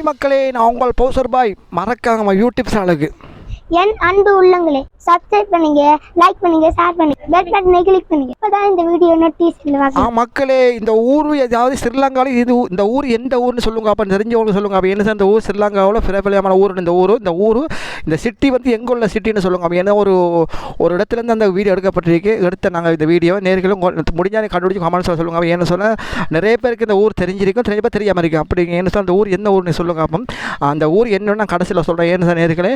Hi மக்களே நான் உங்கள் பௌசர் பாய் மறக்காம யூடியூப் சேனலுக்கு என் அன்பு உள்ளங்களே சப்ஸ்கிரைப் பண்ணுங்க லைக் பண்ணுங்க ஷேர் பண்ணுங்க பெல் பட்டனை கிளிக் பண்ணுங்க. இப்பதான் இந்த வீடியோ நோட்டீஸ்ல ஆ மக்களே இந்த ஊர் ஏதாவது ஸ்ரீலங்காவில் இது இந்த ஊர் எந்த ஊர்னு சொல்லுங்க அப்போ தெரிஞ்சவங்களுக்கு சொல்லுங்க அப்போ என்ன சார் இந்த ஊர் ஸ்ரீலங்காவில் பிரபலியமான ஊர் இந்த ஊர் இந்த ஊர் இந்த சிட்டி வந்து எங்கே உள்ள சிட்டின்னு சொல்லுங்க அப்போ ஏன்னா ஒரு ஒரு இடத்துலேருந்து அந்த வீடியோ எடுக்கப்பட்டிருக்கு. எடுத்த நாங்கள் இந்த வீடியோ நேர்களும் முடிஞ்சாலே கண்டுபிடிச்சி கமெண்ட்ஸில் சொல்லுங்க அப்போ என்ன சொன்னால் நிறைய பேருக்கு இந்த ஊர் தெரிஞ்சிருக்கும் நிறைய பேர் தெரியாமல் இருக்கும் அப்படி என்ன சார் அந்த ஊர் என்ன ஊர்னு சொல்லுங்க அப்போ அந்த ஊர் என்னன்னு நான் கடைசியில் சொல்கிறேன் ஏன்னு சார் நேர்களே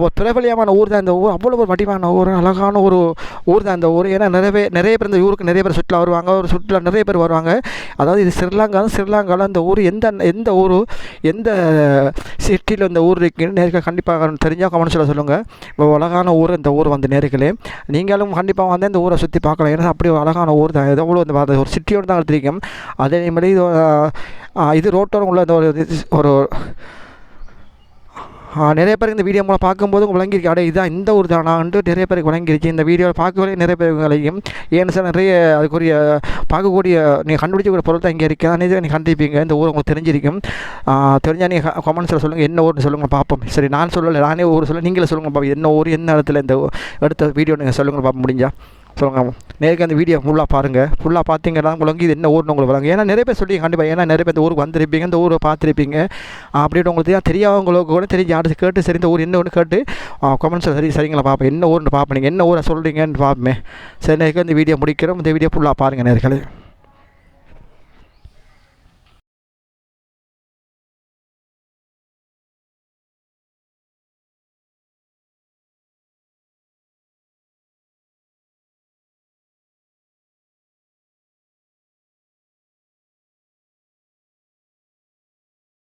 ஒரு பிரபலியமான ஊர் தான் இந்த ஊர். அவ்வளோ ஒரு வடிவான ஊர் அழகான ஒரு ஊர் தான் இந்த ஊர். ஏன்னா நிறைய பேர் நிறைய பேர் இந்த ஊருக்கு நிறைய பேர் சுற்றுலா வருவாங்க. ஒரு சுற்றுலா நிறைய பேர் வருவாங்க. அதாவது இது ஸ்ரீலங்கா ஸ்ரீலங்காவில் இந்த ஊர் எந்த எந்த ஊர் எந்த சிட்டியில் இந்த ஊர் இருக்குன்னு நேருக்கு கண்டிப்பாக தெரிஞ்சால் கமெண்ட்ஸில் சொல்லுங்கள் இப்போ அழகான ஊர் இந்த ஊர் வந்து நேருக்கலே நீங்களும் கண்டிப்பாக வந்து இந்த ஊரை சுற்றி பார்க்கலாம். ஏன்னா அப்படி ஒரு அழகான ஊர் தான். எவ்வளோ இந்த அது ஒரு சிட்டியோடு தான் எடுத்திருக்கோம் அதே மாதிரி இது இது ரோட்டோரம் உள்ள இந்த ஒரு இது- ஒரு நிறைய பேருக்கு இந்த வீடியோ மூலம் பார்க்கும்போது விளங்கியிருக்கு. விளங்கிருக்கு அடே இதான் இந்த ஒரு தானான்ட்டு நிறைய பேருக்கு விளங்கிருச்சு இந்த வீடியோவில் பார்க்கவே நிறைய பேர்களையும் ஏன்னு சார் நிறைய அதுக்குரிய பார்க்கக்கூடிய நீங்கள் கண்டுபிடிச்சக்கூடிய பொருள் தான் இங்கே இருக்குது அதே நீங்கள் கண்டிப்பீங்க இந்த ஊர் உங்களுக்கு தெரிஞ்சிருக்கும். தெரிஞ்சால் நீங்கள் கமெண்ட்ஸில் சொல்லுங்கள் என்ன ஊர்னு சொல்லுங்கள் பார்ப்போம். சரி நான் சொல்லலை நானே ஊர் சொல்ல நீங்களே சொல்லுங்கள் பார்ப்போம். என்ன ஊர் என்ன இடத்துல இந்த எடுத்த வீடியோ நீங்கள் சொல்லுங்கள் பார்ப்போம். முடிஞ்சா. சொல்லுங்க. நேருக்கு அந்த வீடியோ ஃபுல்லாக பாருங்கள் ஃபுல்லாக பார்த்தீங்கன்னா உங்களுக்கு இது என்ன ஊர்னு உங்களுக்கு வராங்க ஏன்னா நிறைய பேர் சொல்லி கண்டிப்பாக ஏன்னா நிறைய பேர் இந்த ஊருக்கு வந்திருப்பீங்க இந்த ஊரை பார்த்துருப்பீங்க. அப்படின்னு உங்களுக்கு தெரியா- தெரியாதவங்களுக்கு கூட தெரிஞ்சு அடுத்து கேட்டு சரி இந்த ஊர் என்ன ஒன்று கேட்டு கமெண்ட்ஸில் சரி சரிங்களா பார்ப்பேன் என்ன ஊர்னு பார்ப்பேன் நீங்கள் என்ன ஊரை சொல்கிறீங்கன்னு பார்ப்பேன் சரி நேருக்கு இந்த வீடியோ முடிக்கிறோம். இந்த வீடியோ ஃபுல்லாக பாருங்கள் நேர்களே.